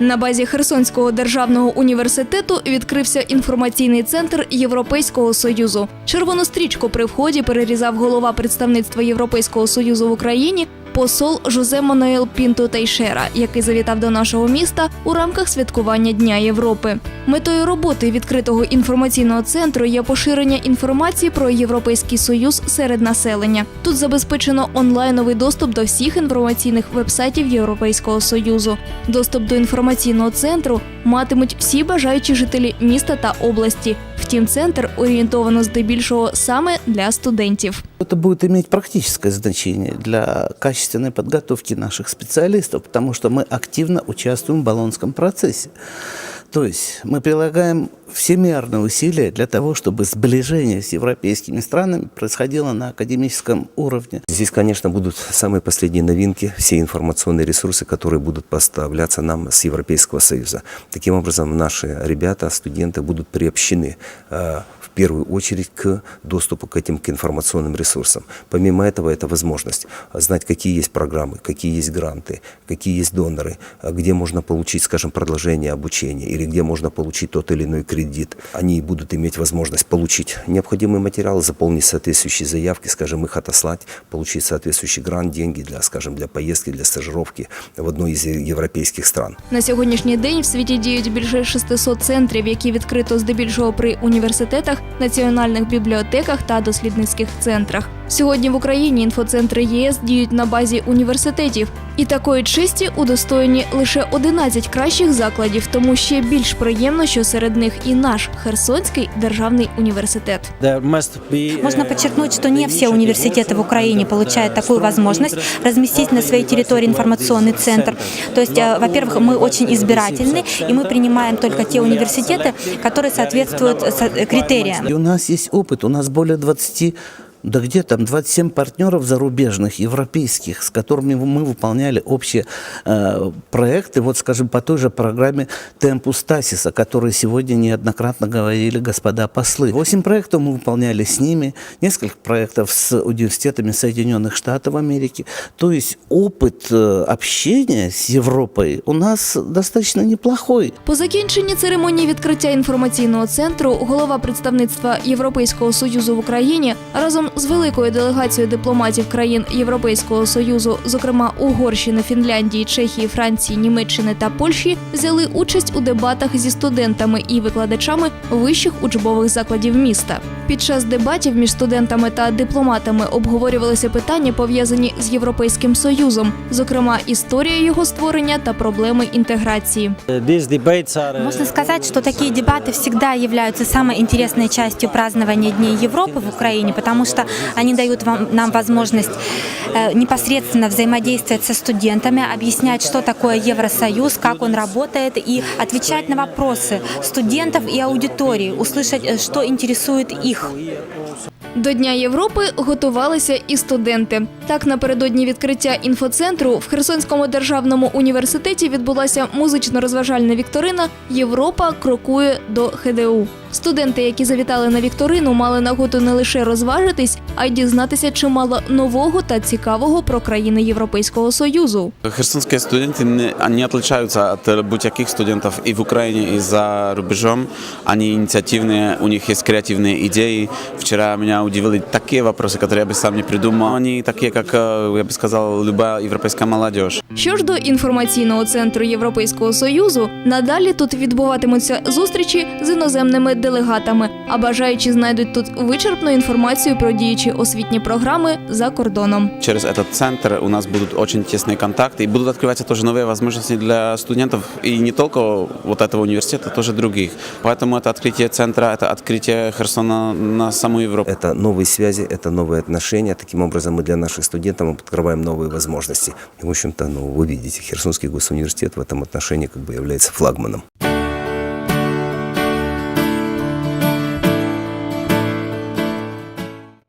На базі Херсонського державного університету відкрився інформаційний центр Європейського союзу. Червону стрічку при вході перерізав голова представництва Європейського союзу в Україні Посол Жозе Мануел Пінто Тейшера, який завітав до нашого міста у рамках святкування Дня Європи. Метою роботи відкритого інформаційного центру є поширення інформації про Європейський Союз серед населення. Тут забезпечено онлайновий доступ до всіх інформаційних вебсайтів Європейського Союзу. Доступ до інформаційного центру матимуть всі бажаючі жителі міста та області. Втім, центр орієнтовано здебільшого саме для студентів. Это будет иметь практическое значение для качественной подготовки наших специалистов, потому что мы активно участвуем в Болонском процессе. То есть мы прилагаем всемерные усилия для того, чтобы сближение с европейскими странами происходило на академическом уровне. Здесь, конечно, будут самые последние новинки, все информационные ресурсы, которые будут поставляться нам с Европейского Союза. Таким образом, наши ребята, студенты будут приобщены э, первую очередь к доступу к этим к информационным ресурсам. Помимо этого, это возможность знать, какие есть программы, какие есть гранты, какие есть доноры, э, где можно получить, скажем, продолжение обучения или где можно получить тот или иной кредит. Они будут иметь возможность получить необходимый материал, заполнить соответствующие заявки, скажем, их отослать, получить соответствующий грант, деньги для, скажем, для поездки, для стажировки в одной из европейских стран. На сьогоднішній день в світі діють більше 600 центрів, які відкрито здебільшого при університетах, національних бібліотеках та дослідницьких центрах. Сьогодні в Україні інфоцентри ЄС діють на базі університетів, і такої честі удостоєні лише 11 кращих закладів. Тому ще більш приємно, що серед них і наш Херсонський державний університет. Можно подчеркнуть, что не все университеты в Украине получают такую возможность разместить на своей территории информационный центр. То есть, э, во-первых, мы очень избирательны, и мы принимаем только те университеты, которые соответствуют э, со- критериям. И у нас есть опыт, у нас более 20 да где там, 27 партнеров зарубежных, европейских, с которыми мы выполняли общие э, проекты, вот, скажем, по той же программе Темпус Тасиса, о которой сегодня неоднократно говорили господа послы. Восемь проектов мы выполняли с ними, несколько проектов с университетами Соединенных Штатов Америки. То есть опыт э, общения с Европой у нас достаточно неплохой. По закінченні церемонії відкриття інформаційного центру голова представництва Європейського союзу в Україні разом з великою делегацією дипломатів країн Європейського союзу, зокрема Угорщини, Фінляндії, Чехії, Франції, Німеччини та Польщі, взяли участь у дебатах зі студентами і викладачами вищих учбових закладів міста. Під час дебатів між студентами та дипломатами обговорювалися питання, пов'язані з Європейським Союзом, зокрема історія його створення та проблеми інтеграції. Можно сказать, что такие дебаты всегда являются самой интересной частью празднования Дней Европы в Украине, потому что они дают вам, нам возможность э, непосредственно взаимодействовать со студентами, объяснять, что такое Евросоюз, как он работает, и отвечать на вопросы студентов и аудитории, услышать, э, что интересует их. До Дня Європи готувалися і студенти. Так, напередодні відкриття інфоцентру в Херсонському державному університеті відбулася музично-розважальна вікторина Європа крокує до ХДУ. Студенти, які завітали на вікторину, мали нагоду не лише розважитись, а й дізнатися чимало нового та цікавого про країни Європейського союзу. Херсонские студенты не, они отличаются от будь-яких студентов и в Украине, и за рубежом. Они инициативные, у них есть креативные идеи. Вчера меня удивили такие вопросы, которые я бы сам не придумал. Они такие, как, э, я бы сказал, любая европейская молодежь. Що ж до інформаційного центру Європейського союзу, надалі тут відбуватимуться зустрічі з іноземними делегатами, а бажаючі знайдуть тут вичерпну інформацію про діючі освітні програми за кордоном. Через этот центр у нас будут очень тесные контакты и будут открываться тоже новые возможности для студентов и не только вот этого университета, тоже других. Поэтому это открытие центра, это открытие Херсона на саму Европу. Это новые связи, это новые отношения. Таким образом, мы для наших студентов мы открываем новые возможности. И, в общем-то, ну, вы видите, Херсонский госуниверситет в этом отношении как бы является флагманом.